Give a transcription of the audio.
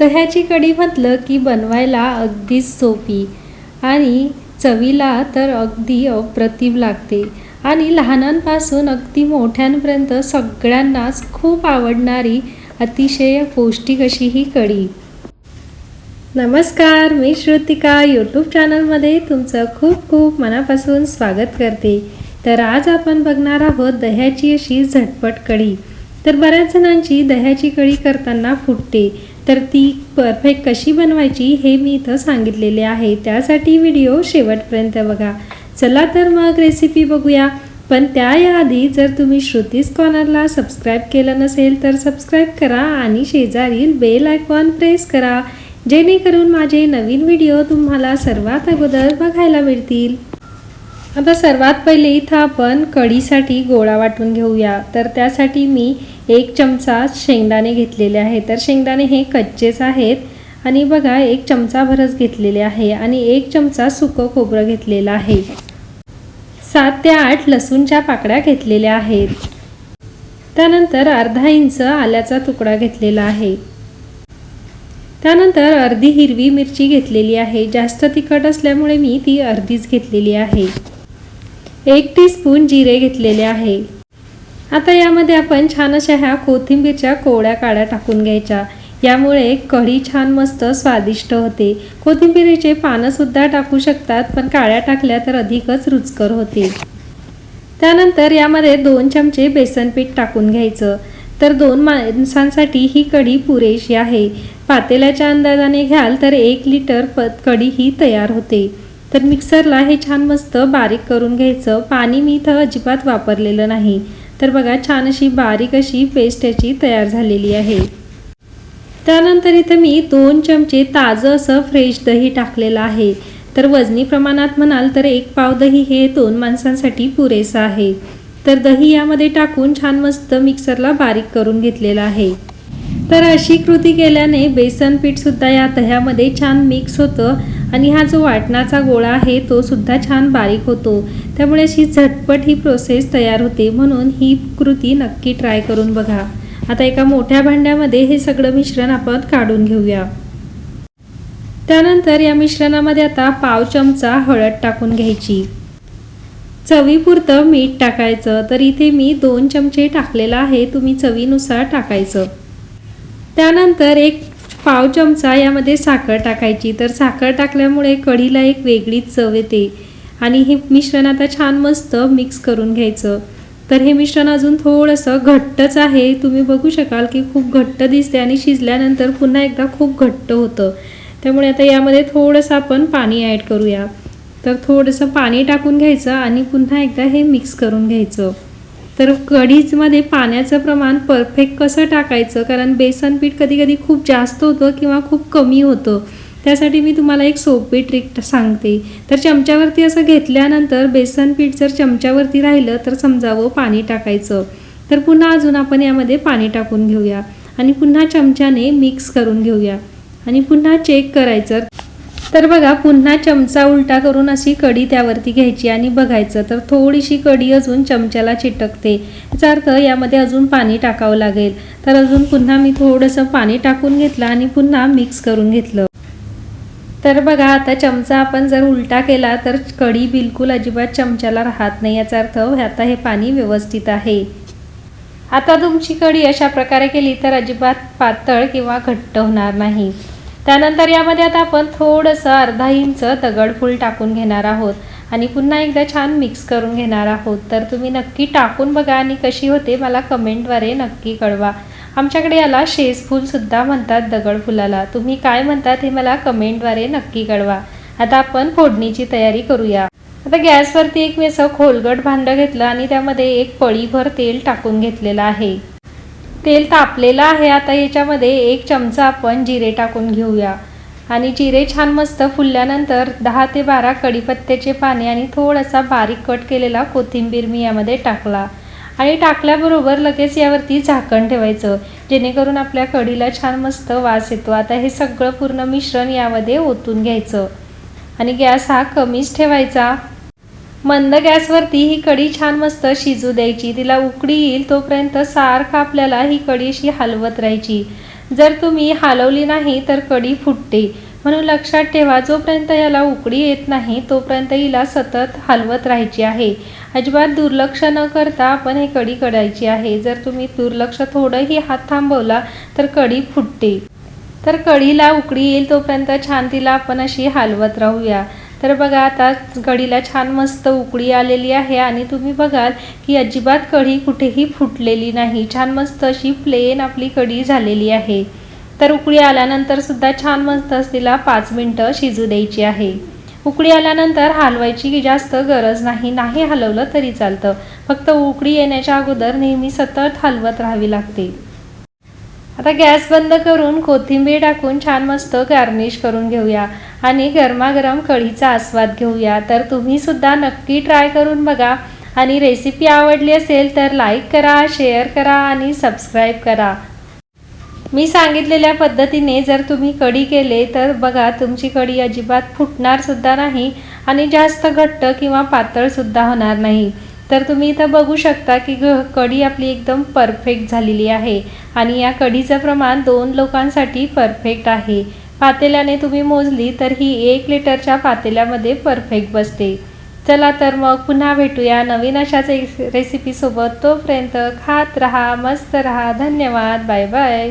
दह्याची कढी म्हटलं की बनवायला अगदीच सोपी आणि चवीला तर अगदी अप्रतिम लागते. आणि लहानांपासून अगदी मोठ्यांपर्यंत सगळ्यांनाच खूप आवडणारी अतिशय पौष्टिक अशी ही कढी नमस्कार मी श्रुतिका. यूट्यूब चॅनलमध्ये तुमचं खूप खूप मनापासून स्वागत करते. तर आज आपण बघणार आहोत दह्याची अशी झटपट कढी तर बऱ्याच जणांची दह्याची कढी करताना फुटते. तर ती परफेक्ट कशी बनवायची हे मी इथं सांगितलेले आहे. त्यासाठी व्हिडिओ शेवटपर्यंत बघा. चला तर मग रेसिपी बघूया. पण त्याआधी जर तुम्ही श्रुतीज कॉर्नरला सबस्क्राईब केलं नसेल तर सबस्क्राईब करा आणि शेजारील बेल आयकॉन प्रेस करा. जेणेकरून माझे नवीन व्हिडिओ तुम्हाला सर्वात अगोदर बघायला मिळतील. आता सर्वात पहिले इथं आपण कढीसाठी गोळा वाटून घेऊया. तर त्यासाठी मी एक चमचा शेंगदाणे घेतलेले आहे तर शेंगदाणे हे कच्चेच आहेत. आणि बघा एक चमचा भरच घेतलेले आहे आणि एक चमचा सुकं खोबरं घेतलेलं आहे. सात ते आठ लसूणच्या पाकड्या घेतलेल्या आहेत. त्यानंतर अर्धा इंच आल्याचा तुकडा घेतलेला आहे. त्यानंतर अर्धी हिरवी मिरची घेतलेली आहे. जास्त तिखट असल्यामुळे मी ती अर्धीच घेतलेली आहे. एक टीस्पून जिरे घेतलेले आहे. आता यामध्ये आपण छान अशा ह्या कोथिंबीरच्या कोवळ्या काड्या टाकून घ्यायच्या. यामुळे कढी छान मस्त स्वादिष्ट होते. कोथिंबीरीचे पानंसुद्धा टाकू शकतात पण काळ्या टाकल्या तर अधिकच रुचकर होते त्यानंतर यामध्ये दोन चमचे बेसन पीठ टाकून घ्यायचं. तर दोन माणसांसाठी ही कढी पुरेशी आहे. पातेल्याच्या अंदाजाने घ्याल तर एक लिटर प कढी ही तयार होते. तर मिक्सरला हे छान मस्त बारीक करून घ्यायचं. पाणी मी इथं अजिबात वापरलेलं नाही. तर बघा छान अशी बारीक अशी पेस्ट याची तयार झालेली आहे. त्यानंतर इथं मी दोन चमचे ताजं असं फ्रेश दही टाकलेलं आहे. तर वजनी प्रमाणात म्हणाल तर एक पाव दही हे दोन माणसांसाठी पुरेसं आहे. तर दही यामध्ये टाकून छान मस्त मिक्सरला बारीक करून घेतलेलं आहे. तर अशी कृती केल्याने बेसन पीठसुद्धा या दह्यामध्ये छान मिक्स होतं. आणि हा जो वाटणाचा गोळा आहे तो सुद्धा छान बारीक होतो. त्यामुळे अशी झटपट ही प्रोसेस तयार होते म्हणून ही कृती नक्की ट्राय करून बघा. आता एका मोठ्या भांड्यामध्ये हे सगळं मिश्रण आपण काढून घेऊया. त्यानंतर या मिश्रणामध्ये आता पाव चमचा हळद टाकून घ्यायची. चवीपुरतं मीठ टाकायचं. तर इथे मी दोन चमचे टाकलेलं आहे. तुम्ही चवीनुसार टाकायचं. त्यानंतर एक पाव चमचा यामध्ये साखर टाकायची. तर साखर टाकल्यामुळे कढीला एक वेगळीच चव येते आणि हे मिश्रण आता छान मस्त मिक्स करून घ्यायचं. तर हे मिश्रण अजून थोडंसं घट्टच आहे. तुम्ही बघू शकाल की खूप घट्ट दिसते आणि शिजल्यानंतर पुन्हा एकदा खूप घट्ट होतं. त्यामुळे आता यामध्ये थोडंसं आपण पाणी ॲड करूया. तर थोडंसं पाणी टाकून घ्यायचं आणि पुन्हा एकदा हे मिक्स करून घ्यायचं. तर कढीजमध्ये पाण्याचं प्रमाण परफेक्ट कसं टाकायचं? कारण बेसन पीठ कधी कधी खूप जास्त होतं किंवा खूप कमी होतं. त्यासाठी मी तुम्हाला एक सोपी ट्रिक सांगते. तर चमच्यावरती असं घेतल्यानंतर बेसन पीठ जर चमच्यावरती राहिलं तर समजावं पाणी टाकायचं. तर पुन्हा अजून आपण यामध्ये पाणी टाकून घेऊया. आणि पुन्हा चमच्याने मिक्स करून घेऊया. आणि पुन्हा चेक करायचं. तर बघा पुन्हा चमचा उलटा करून अशी कढी त्यावरती घ्यायची आणि बघायचं. तर थोडीशी कढी अजून चमच्याला चिटकते. याचा अर्थ यामध्ये अजून पाणी टाकावं लागेल. तर अजून पुन्हा मी थोडंसं पाणी टाकून घेतलं आणि पुन्हा मिक्स करून घेतलं. तर बघा आता चमचा आपण जर उलटा केला तर कढी बिलकुल अजिबात चमच्याला राहत नाही. याचा अर्थ आता हे पाणी व्यवस्थित आहे. आता तुमची कढी अशा प्रकारे केली तर अजिबात पातळ किंवा घट्ट होणार नाही. त्यानंतर यामध्ये आता आपण थोडंसं अर्धा इंच दगडफूल टाकून घेणार आहोत. आणि पुन्हा एकदा छान मिक्स करून घेणार आहोत. तर तुम्ही नक्की टाकून बघा आणि कशी होते मला कमेंटद्वारे नक्की कळवा. आमच्याकडे याला शेजफूलसुद्धा म्हणतात दगडफुलाला तुम्ही काय म्हणतात हे मला कमेंटद्वारे नक्की कळवा. आता आपण फोडणीची तयारी करूया. आता गॅसवरती एक मी असं खोलगट भांडं घेतलं आणि त्यामध्ये एक पळीभर तेल टाकून घेतलेलं आहे. तेल तापलेलं आहे. आता याच्यामध्ये एक चमचा आपण जिरे टाकून घेऊया. आणि जिरे छान मस्त फुलल्यानंतर दहा ते बारा कढीपत्त्याचे पाने आणि थोडासा बारीक कट केलेला कोथिंबीर मी यामध्ये टाकला. आणि टाकल्याबरोबर लगेच यावरती झाकण ठेवायचं जेणेकरून आपल्या कढीला छान मस्त वास येतो. आता हे सगळं पूर्ण मिश्रण यामध्ये ओतून घ्यायचं. आणि गॅस हा कमीच ठेवायचा. मंद गॅसवरती ही कढी छान मस्त शिजू द्यायची. तिला उकडी येईल तोपर्यंत सारखं आपल्याला ही कढी अशी हलवत राहायची. जर तुम्ही हलवली नाही तर कढी फुटते. म्हणून लक्षात ठेवा जोपर्यंत याला उकडी येत नाही तोपर्यंत हिला सतत हलवत राहायची आहे. अजिबात दुर्लक्ष न करता आपण हे कढी कढायची आहे. जर तुम्ही दुर्लक्ष थोडंही हात थांबवला तर कढी फुटते. तर कढीला उकडी येईल तोपर्यंत छान तिला आपण अशी हलवत राहूया. तर बघा आता कढीला छान मस्त उकळी आलेली आहे आणि तुम्ही बघाल की अजिबात कढी कुठेही फुटलेली नाही. छान मस्त अशी प्लेन आपली कढी झालेली आहे. तर उकळी आल्यानंतर सुद्धा छान मस्त तिला पाच मिनटं शिजू द्यायची आहे. उकळी आल्यानंतर हलवायची जास्त गरज नाही. नाही हलवलं तरी चालतं. फक्त उकळी येण्याच्या अगोदर नेहमी सतत हलवत राहावी लागते. आता गॅस बंद करून कोथिंबीर टाकून छान मस्त गार्निश करून घेऊया. आणि गरमागरम कढीचा आस्वाद घेऊया. तर तुम्हीसुद्धा नक्की ट्राय करून बघा. आणि रेसिपी आवडली असेल तर लाईक करा शेअर करा आणि सबस्क्राईब करा. मी सांगितलेल्या पद्धतीने जर तुम्ही कढी केले तर बघा तुमची कढी अजिबात फुटणारसुद्धा नाही आणि जास्त घट्ट किंवा पातळसुद्धा होणार नाही. तर तुम्ही इथं बघू शकता की ग कढी आपली एकदम परफेक्ट झालेली आहे. आणि या कढीचं प्रमाण दोन लोकांसाठी परफेक्ट आहे. पातेल्याने तुम्ही मोजली तर ही एक लिटरच्या पातेल्यामध्ये परफेक्ट बसते. चला तर मग पुन्हा भेटूया नवीन अशाच एक रेसिपीसोबत. तोपर्यंत खात रहा मस्त रहा. धन्यवाद. Bye bye.